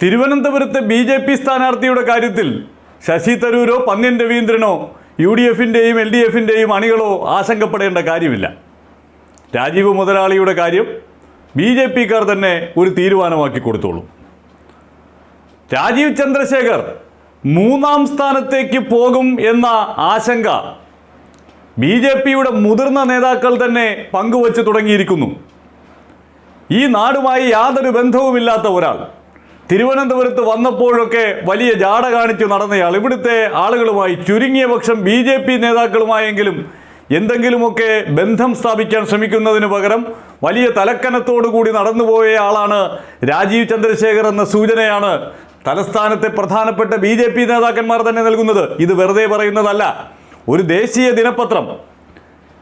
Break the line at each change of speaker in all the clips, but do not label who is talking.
തിരുവനന്തപുരത്തെ B J P സ്ഥാനാർത്ഥിയുടെ കാര്യത്തിൽ ശശി തരൂരോ പന്ന്യൻ രവീന്ദ്രനോ യു ഡി എഫിന്റെയും എൽ ഡി എഫിന്റെയും അണികളോ ആശങ്കപ്പെടേണ്ട കാര്യമില്ല. രാജീവ് മുതലാളിയുടെ കാര്യം ബി ജെ പിക്കാർ തന്നെ ഒരു തീരുമാനമാക്കി കൊടുത്തോളൂ. രാജീവ് ചന്ദ്രശേഖർ മൂന്നാം സ്ഥാനത്തേക്ക് പോകും എന്ന ആശങ്ക ബി ജെ പിയുടെ മുതിർന്ന നേതാക്കൾ തന്നെ പങ്കുവച്ച് തുടങ്ങിയിരിക്കുന്നു. ഈ നാടുമായി യാതൊരു ബന്ധവുമില്ലാത്ത ഒരാൾ തിരുവനന്തപുരത്ത് വന്നപ്പോഴൊക്കെ വലിയ ജാട കാണിച്ചു നടന്നയാൾ. ഇവിടുത്തെ ആളുകളുമായി ചുരുങ്ങിയ പക്ഷം ബി ജെ പി നേതാക്കളുമായെങ്കിലും എന്തെങ്കിലുമൊക്കെ ബന്ധം സ്ഥാപിക്കാൻ ശ്രമിക്കുന്നതിന് പകരം വലിയ തലക്കനത്തോടു കൂടി നടന്നുപോയ ആളാണ് രാജീവ് ചന്ദ്രശേഖർ എന്ന സൂചനയാണ് തലസ്ഥാനത്തെ പ്രധാനപ്പെട്ട ബി നേതാക്കന്മാർ തന്നെ നൽകുന്നത്. ഇത് വെറുതെ പറയുന്നതല്ല. ഒരു ദേശീയ ദിനപത്രം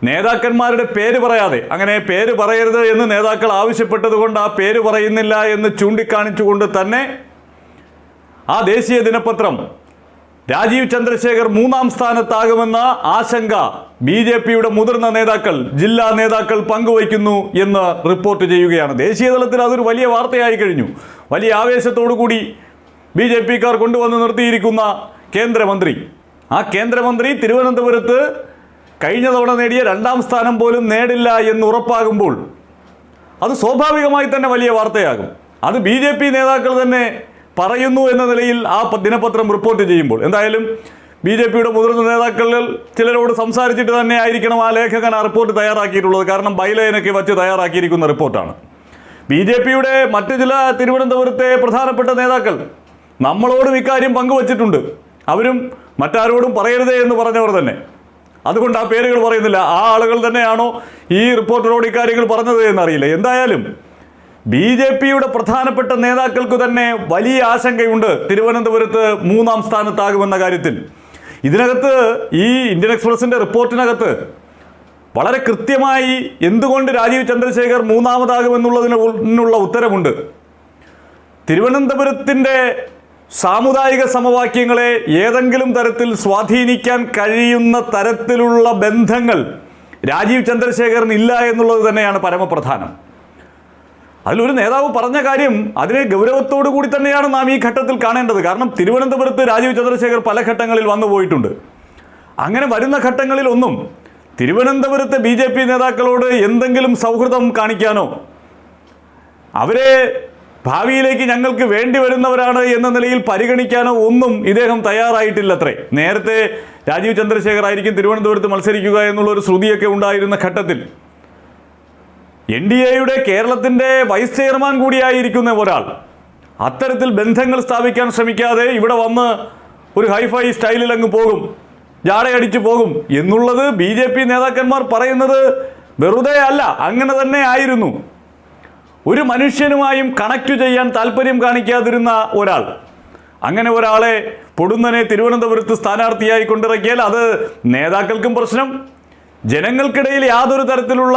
നേതാക്കന്മാരുടെ പേര് പറയാതെ അങ്ങനെ പേര് പറയരുത് എന്ന് നേതാക്കൾ ആവശ്യപ്പെട്ടതുകൊണ്ട് ആ പേര് പറയുന്നില്ല എന്ന് ചൂണ്ടിക്കാണിച്ചുകൊണ്ട് തന്നെ ആ ദേശീയ ദിനപത്രം രാജീവ് ചന്ദ്രശേഖർ മൂന്നാം സ്ഥാനത്താകുമെന്ന ആശങ്ക ബി ജെ പിയുടെ മുതിർന്ന നേതാക്കൾ ജില്ലാ നേതാക്കൾ പങ്കുവയ്ക്കുന്നു എന്ന് റിപ്പോർട്ട് ചെയ്യുകയാണ്. ദേശീയ തലത്തിൽ അതൊരു വലിയ വാർത്തയായി കഴിഞ്ഞു. വലിയ ആവേശത്തോടു കൂടി ബി ജെ പിക്കാർ കൊണ്ടുവന്ന് നിർത്തിയിരിക്കുന്ന കേന്ദ്രമന്ത്രി. ആ കേന്ദ്രമന്ത്രി തിരുവനന്തപുരത്ത് കഴിഞ്ഞ തവണ നേടിയ രണ്ടാം സ്ഥാനം പോലും നേടില്ല എന്ന് ഉറപ്പാകുമ്പോൾ അത് സ്വാഭാവികമായി തന്നെ വലിയ വാർത്തയാകും. അത് ബി ജെ പി നേതാക്കൾ തന്നെ പറയുന്നു എന്ന നിലയിൽ ആ ദിനപത്രം റിപ്പോർട്ട് ചെയ്യുമ്പോൾ. എന്തായാലും ബി ജെ പിയുടെ മുതിർന്ന നേതാക്കളിൽ ചിലരോട് സംസാരിച്ചിട്ട് തന്നെ ആയിരിക്കണം ആ ലേഖകൻ ആ റിപ്പോർട്ട് തയ്യാറാക്കിയിട്ടുള്ളത്. കാരണം ബൈലൈനൊക്കെ വച്ച് തയ്യാറാക്കിയിരിക്കുന്ന റിപ്പോർട്ടാണ്. ബി ജെ പിയുടെ മറ്റു ചില തിരുവനന്തപുരത്തെ പ്രധാനപ്പെട്ട നേതാക്കൾ നമ്മളോടും ഇക്കാര്യം പങ്കുവച്ചിട്ടുണ്ട്. അവരും മറ്റാരോടും പറയരുതേ എന്ന് പറഞ്ഞവർ തന്നെ. അതുകൊണ്ട് ആ പേരുകൾ പറയുന്നില്ല. ആ ആളുകൾ തന്നെയാണോ ഈ റിപ്പോർട്ടറോട് ഇക്കാര്യങ്ങൾ പറഞ്ഞത് എന്നറിയില്ല. എന്തായാലും ബി ജെ പിയുടെ പ്രധാനപ്പെട്ട നേതാക്കൾക്ക് തന്നെ വലിയ ആശങ്കയുണ്ട്. തിരുവനന്തപുരത്ത് മൂന്നാം സ്ഥാനത്താകുമെന്ന കാര്യത്തിൽ. ഇതിനകത്ത് ഈ ഇന്ത്യൻ എക്സ്പ്രസിന്റെ റിപ്പോർട്ടിനകത്ത് വളരെ കൃത്യമായി എന്തുകൊണ്ട് രാജീവ് ചന്ദ്രശേഖർ മൂന്നാമതാകുമെന്നുള്ളതിനുള്ള ഉത്തരവുണ്ട്. തിരുവനന്തപുരത്തിന്റെ സാമുദായിക സമവാക്യങ്ങളെ ഏതെങ്കിലും തരത്തിൽ സ്വാധീനിക്കാൻ കഴിയുന്ന തരത്തിലുള്ള ബന്ധങ്ങൾ രാജീവ് ചന്ദ്രശേഖരൻ ഇല്ല എന്നുള്ളത് തന്നെയാണ് പരമപ്രധാനം. അതിലൊരു നേതാവ് പറഞ്ഞ കാര്യം അതിനെ ഗൗരവത്തോടു കൂടി തന്നെയാണ് നാം ഈ ഘട്ടത്തിൽ കാണേണ്ടത്. കാരണം തിരുവനന്തപുരത്ത് രാജീവ് ചന്ദ്രശേഖർ പല ഘട്ടങ്ങളിൽ വന്നു പോയിട്ടുണ്ട്. അങ്ങനെ വരുന്ന ഘട്ടങ്ങളിൽ ഒന്നും തിരുവനന്തപുരത്തെ ബി നേതാക്കളോട് എന്തെങ്കിലും സൗഹൃദം കാണിക്കാനോ അവരെ ഭാവിയിലേക്ക് ഞങ്ങൾക്ക് വേണ്ടി വരുന്നവരാണ് എന്ന നിലയിൽ പരിഗണിക്കാനോ ഒന്നും ഇദ്ദേഹം തയ്യാറായിട്ടില്ലത്രേ. നേരത്തെ രാജീവ് ചന്ദ്രശേഖർ ആയിരിക്കും തിരുവനന്തപുരത്ത് മത്സരിക്കുക എന്നുള്ള ഒരു ശ്രുതിയൊക്കെ ഉണ്ടായിരുന്ന ഘട്ടത്തിൽ. എൻ ഡി എയുടെ കേരളത്തിന്റെ വൈസ് ചെയർമാൻ കൂടിയായിരിക്കുന്ന ഒരാൾ. അത്തരത്തിൽ ബന്ധങ്ങൾ സ്ഥാപിക്കാൻ ശ്രമിക്കാതെ ഇവിടെ വന്ന് ഒരു ഹൈഫൈ സ്റ്റൈലിൽ അങ്ങ് പോകും ജാടയടിച്ചു പോകും എന്നുള്ളത് ബി നേതാക്കന്മാർ പറയുന്നത് വെറുതെ അല്ല അങ്ങനെ തന്നെ ആയിരുന്നു. ഒരു മനുഷ്യനുമായും കണക്ട് ചെയ്യാൻ താല്പര്യം കാണിക്കാതിരുന്ന ഒരാൾ. അങ്ങനെ ഒരാളെ പൊടുന്നനെ തിരുവനന്തപുരത്ത് സ്ഥാനാർത്ഥിയായി കൊണ്ടിറക്കിയാൽ അത് നേതാക്കൾക്കും പ്രശ്നം. ജനങ്ങൾക്കിടയിൽ യാതൊരു തരത്തിലുള്ള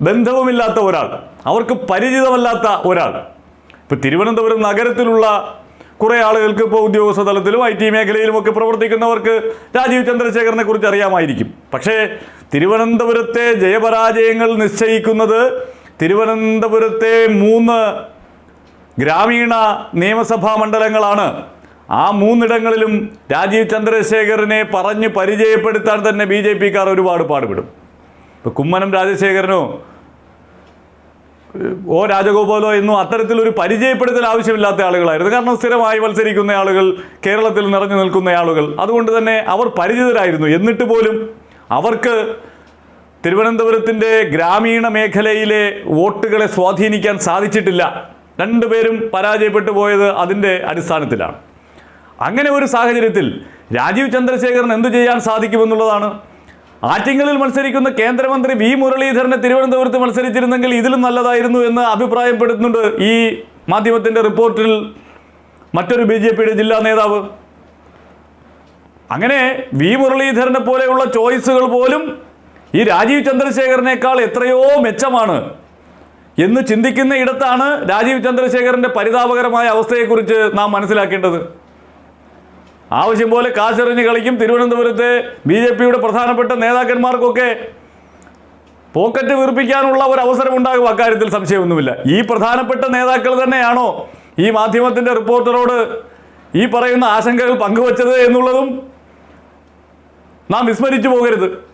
ബന്ധവുമില്ലാത്ത ഒരാൾ. അവർക്ക് പരിചിതമല്ലാത്ത ഒരാൾ. ഇപ്പം തിരുവനന്തപുരം നഗരത്തിലുള്ള കുറേ ആളുകൾക്ക് ഇപ്പോൾ ഉദ്യോഗസ്ഥ തലത്തിലും ഐ ടി മേഖലയിലും ഒക്കെ പ്രവർത്തിക്കുന്നവർക്ക് രാജീവ് ചന്ദ്രശേഖരനെ കുറിച്ച് അറിയാമായിരിക്കും. പക്ഷേ തിരുവനന്തപുരത്തെ ജയപരാജയങ്ങൾ നിശ്ചയിക്കുന്നത് തിരുവനന്തപുരത്തെ മൂന്ന് ഗ്രാമീണ നിയമസഭാ മണ്ഡലങ്ങളാണ്. ആ മൂന്നിടങ്ങളിലും രാജീവ് ചന്ദ്രശേഖരനെ പറഞ്ഞ് പരിചയപ്പെടുത്താൻ തന്നെ ബി ജെ പിക്കാർ ഒരുപാട് പാടുപെടും. ഇപ്പോൾ കുമ്മനം രാജശേഖരനോ ഓ രാജഗോപാലോ എന്നും അത്തരത്തിലൊരു പരിചയപ്പെടുത്തൽ ആവശ്യമില്ലാത്ത ആളുകളായിരുന്നു. കാരണം സ്ഥിരമായി മത്സരിക്കുന്ന ആളുകൾ കേരളത്തിൽ നിറഞ്ഞു നിൽക്കുന്ന ആളുകൾ. അതുകൊണ്ട് തന്നെ അവർ പരിചിതരായിരുന്നു. എന്നിട്ട് പോലും അവർക്ക് തിരുവനന്തപുരത്തിന്റെ ഗ്രാമീണ മേഖലയിലെ വോട്ടുകളെ സ്വാധീനിക്കാൻ സാധിച്ചിട്ടില്ല. രണ്ടുപേരും പരാജയപ്പെട്ടു പോയത് അതിന്റെ അടിസ്ഥാനത്തിലാണ്. അങ്ങനെ ഒരു സാഹചര്യത്തിൽ രാജീവ് ചന്ദ്രശേഖരൻ എന്തു ചെയ്യാൻ സാധിക്കുമെന്നുള്ളതാണ്. ആറ്റിങ്ങലിൽ മത്സരിക്കുന്ന കേന്ദ്രമന്ത്രി വി മുരളീധരനെ തിരുവനന്തപുരത്ത് മത്സരിച്ചിരുന്നെങ്കിൽ ഇതിലും നല്ലതായിരുന്നു എന്ന് അഭിപ്രായപ്പെടുന്നുണ്ട് ഈ മാധ്യമത്തിന്റെ റിപ്പോർട്ടിൽ മറ്റൊരു ബി ജെ പിയുടെ ജില്ലാ നേതാവ്. അങ്ങനെ വി മുരളീധരനെ പോലെയുള്ള ചോയ്സുകൾ പോലും ഈ രാജീവ് ചന്ദ്രശേഖരനേക്കാൾ എത്രയോ മെച്ചമാണ് എന്ന് ചിന്തിക്കുന്ന ഇടത്താണ് രാജീവ് ചന്ദ്രശേഖരന്റെ പരിതാപകരമായ അവസ്ഥയെക്കുറിച്ച് നാം മനസ്സിലാക്കേണ്ടത്. ആവശ്യം പോലെ കാശെറിഞ്ഞ് കളിക്കും തിരുവനന്തപുരത്തെ ബി ജെ പിയുടെ പ്രധാനപ്പെട്ട നേതാക്കന്മാർക്കൊക്കെ പോക്കറ്റ് വീർപ്പിക്കാനുള്ള ഒരു അവസരം ഉണ്ടാകും അക്കാര്യത്തിൽ സംശയമൊന്നുമില്ല. ഈ പ്രധാനപ്പെട്ട നേതാക്കൾ തന്നെയാണോ ഈ മാധ്യമത്തിന്റെ റിപ്പോർട്ടറോട് ഈ പറയുന്ന ആശങ്കകൾ പങ്കുവച്ചത് എന്നുള്ളതും നാം വിസ്മരിച്ചു പോകരുത്.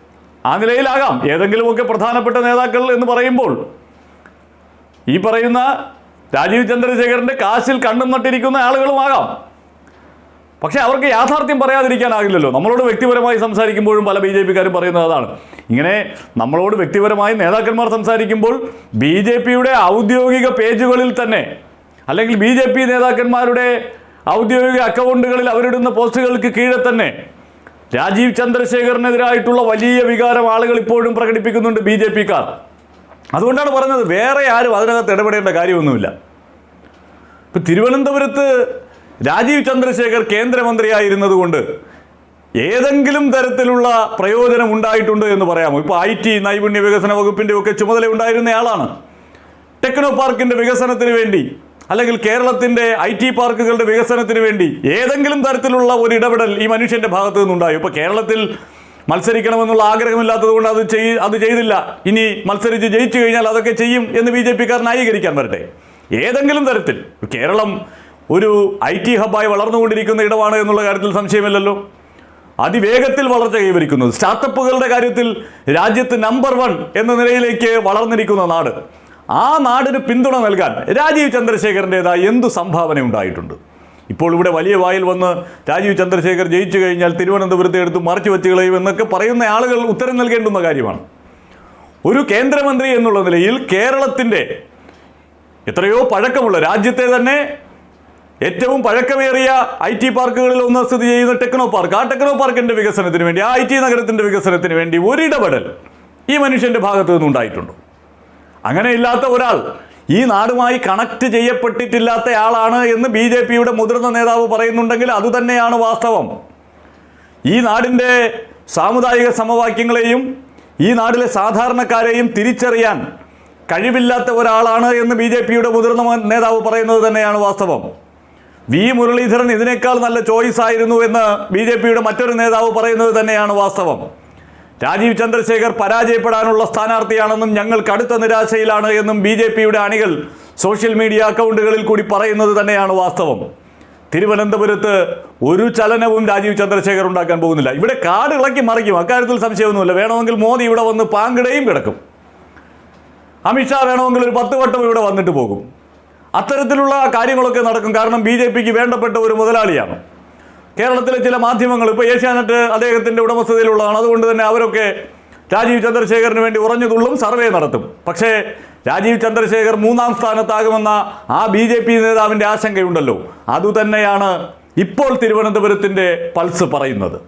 ആ നിലയിലാകാം. ഏതെങ്കിലുമൊക്കെ പ്രധാനപ്പെട്ട നേതാക്കൾ എന്ന് പറയുമ്പോൾ ഈ പറയുന്ന രാജീവ് ചന്ദ്രശേഖരന്റെ കാശിൽ കണ്ണും നട്ടിരിക്കുന്ന ആളുകളുമാകാം. പക്ഷേ അവർക്ക് യാഥാർത്ഥ്യം പറയാതിരിക്കാനാകില്ലല്ലോ. നമ്മളോട് വ്യക്തിപരമായി സംസാരിക്കുമ്പോഴും പല ബി ജെ പിക്കാരും പറയുന്നത് അതാണ്. ഇങ്ങനെ നമ്മളോട് വ്യക്തിപരമായി നേതാക്കന്മാർ സംസാരിക്കുമ്പോൾ ബി ജെ പിയുടെ ഔദ്യോഗിക പേജുകളിൽ തന്നെ അല്ലെങ്കിൽ ബി ജെ പി നേതാക്കന്മാരുടെ ഔദ്യോഗിക അക്കൗണ്ടുകളിൽ അവരിടുന്ന പോസ്റ്റുകൾക്ക് കീഴെ തന്നെ രാജീവ് ചന്ദ്രശേഖറിനെതിരായിട്ടുള്ള വലിയ വികാരം ആളുകൾ ഇപ്പോഴും പ്രകടിപ്പിക്കുന്നുണ്ട് ബി ജെ പിക്കാർ. അതുകൊണ്ടാണ് പറഞ്ഞത് വേറെ ആരും അതിനകത്ത് ഇടപെടേണ്ട കാര്യമൊന്നുമില്ല. ഇപ്പം തിരുവനന്തപുരത്ത് രാജീവ് ചന്ദ്രശേഖർ കേന്ദ്രമന്ത്രിയായിരുന്നത് കൊണ്ട് ഏതെങ്കിലും തരത്തിലുള്ള പ്രയോജനം ഉണ്ടായിട്ടുണ്ട് എന്ന് പറയാമോ? ഇപ്പോൾ ഐ ടി നൈപുണ്യ വികസന വകുപ്പിന്റെ ഒക്കെ ചുമതല ഉണ്ടായിരുന്നയാളാണ് ടെക്നോ പാർക്കിന്റെ വികസനത്തിന് വേണ്ടി അല്ലെങ്കിൽ കേരളത്തിന്റെ ഐ ടി പാർക്കുകളുടെ വികസനത്തിന് വേണ്ടി ഏതെങ്കിലും തരത്തിലുള്ള ഒരു ഇടപെടൽ ഈ മനുഷ്യന്റെ ഭാഗത്തു നിന്നുണ്ടായി. ഇപ്പോൾ കേരളത്തിൽ മത്സരിക്കണമെന്നുള്ള ആഗ്രഹമില്ലാത്തത് കൊണ്ട് അത് ചെയ് അത് ചെയ്തില്ല. ഇനി മത്സരിച്ച് ജയിച്ചു കഴിഞ്ഞാൽ അതൊക്കെ ചെയ്യും എന്ന് ബി ജെ പിക്കാർ ന്യായീകരിക്കാൻ വരട്ടെ. ഏതെങ്കിലും തരത്തിൽ കേരളം ഒരു ഐ ടി ഹബ്ബായി വളർന്നുകൊണ്ടിരിക്കുന്ന ഇടമാണ് എന്നുള്ള കാര്യത്തിൽ സംശയമില്ലല്ലോ. അതിവേഗത്തിൽ വളർച്ച കൈവരിക്കുന്നത് സ്റ്റാർട്ടപ്പുകളുടെ കാര്യത്തിൽ രാജ്യത്ത് നമ്പർ വൺ എന്ന നിലയിലേക്ക് വളർന്നിരിക്കുന്ന നാട്. ആ നാടിന് പിന്തുണ നൽകാൻ രാജീവ് ചന്ദ്രശേഖരന്റെതായ എന്തു സംഭാവന ഉണ്ടായിട്ടുണ്ട്? ഇപ്പോൾ ഇവിടെ വലിയ വായിൽ വന്ന് രാജീവ് ചന്ദ്രശേഖർ ജയിച്ചു കഴിഞ്ഞാൽ തിരുവനന്തപുരത്തെ എടുത്ത് മറച്ചു വെച്ച് കളയും എന്നൊക്കെ പറയുന്ന ആളുകൾ ഉത്തരം നൽകേണ്ടുന്ന കാര്യമാണ്. ഒരു കേന്ദ്രമന്ത്രി എന്നുള്ള നിലയിൽ കേരളത്തിന്റെ എത്രയോ പഴക്കമുള്ള രാജ്യത്തെ തന്നെ ഏറ്റവും പഴക്കമേറിയ ഐ ടി പാർക്കുകളിൽ ഒന്ന് സ്ഥിതി ചെയ്യുന്ന ടെക്നോ പാർക്ക്. ആ ടെക്നോ പാർക്കിന്റെ വികസനത്തിന് വേണ്ടി ആ ഐ ടി നഗരത്തിന്റെ വികസനത്തിന് വേണ്ടി ഒരിടപെടൽ ഈ മനുഷ്യന്റെ ഭാഗത്തു നിന്നുണ്ടായിട്ടുണ്ടോ. അങ്ങനെ ഇല്ലാത്ത ഒരാൾ ഈ നാടുമായി കണക്ട് ചെയ്യപ്പെട്ടിട്ടില്ലാത്ത ആളാണ് എന്ന് ബി ജെ പിയുടെ മുതിർന്ന നേതാവ് പറയുന്നുണ്ടെങ്കിൽ അതുതന്നെയാണ് വാസ്തവം. ഈ നാടിന്റെ സാമുദായിക സമവാക്യങ്ങളെയും ഈ നാടിലെ സാധാരണക്കാരെയും തിരിച്ചറിയാൻ കഴിവില്ലാത്ത ഒരാളാണ് എന്ന് ബി ജെ പിയുടെ മുതിർന്ന നേതാവ് പറയുന്നത് തന്നെയാണ് വാസ്തവം. വി മുരളീധരൻ ഇതിനേക്കാൾ നല്ല ചോയ്സ് ആയിരുന്നു എന്ന് ബി ജെ പിയുടെ മറ്റൊരു നേതാവ് പറയുന്നത് തന്നെയാണ് വാസ്തവം. രാജീവ് ചന്ദ്രശേഖർ പരാജയപ്പെടാനുള്ള സ്ഥാനാർത്ഥിയാണെന്നും ഞങ്ങൾ കടുത്ത നിരാശയിലാണ് എന്നും ബി ജെ പിയുടെ അണികൾ സോഷ്യൽ മീഡിയ അക്കൗണ്ടുകളിൽ കൂടി പറയുന്നത് തന്നെയാണ് വാസ്തവം. തിരുവനന്തപുരത്ത് ഒരു ചലനവും രാജീവ് ചന്ദ്രശേഖർ ഉണ്ടാക്കാൻ പോകുന്നില്ല. ഇവിടെ കാട് ഇളക്കി മറിക്കും. അക്കാര്യത്തിൽ സംശയമൊന്നുമില്ല. വേണമെങ്കിൽ മോദി ഇവിടെ വന്ന് പാങ്കിടയും കിടക്കും. അമിത്ഷാ വേണമെങ്കിൽ ഒരു പത്ത് വട്ടം ഇവിടെ വന്നിട്ട് പോകും. അത്തരത്തിലുള്ള കാര്യങ്ങളൊക്കെ നടക്കും. കാരണം ബി വേണ്ടപ്പെട്ട ഒരു മുതലാളിയാണ്. കേരളത്തിലെ ചില മാധ്യമങ്ങൾ ഇപ്പോൾ ഏഷ്യാനെറ്റ് അദ്ദേഹത്തിന്റെ ഉടമസ്ഥതയിലുള്ളതാണ്. അതുകൊണ്ട് തന്നെ അവരൊക്കെ രാജീവ് ചന്ദ്രശേഖറിന് വേണ്ടി ഉറഞ്ഞുതുള്ളും സർവേ നടത്തും. പക്ഷേ രാജീവ് ചന്ദ്രശേഖർ മൂന്നാം സ്ഥാനത്താകുമെന്ന ആ ബി ജെ പി നേതാവിന്റെ ആശങ്കയുണ്ടല്ലോ. അതുതന്നെയാണ് ഇപ്പോൾ തിരുവനന്തപുരത്തിന്റെ പൾസ് പറയുന്നത്.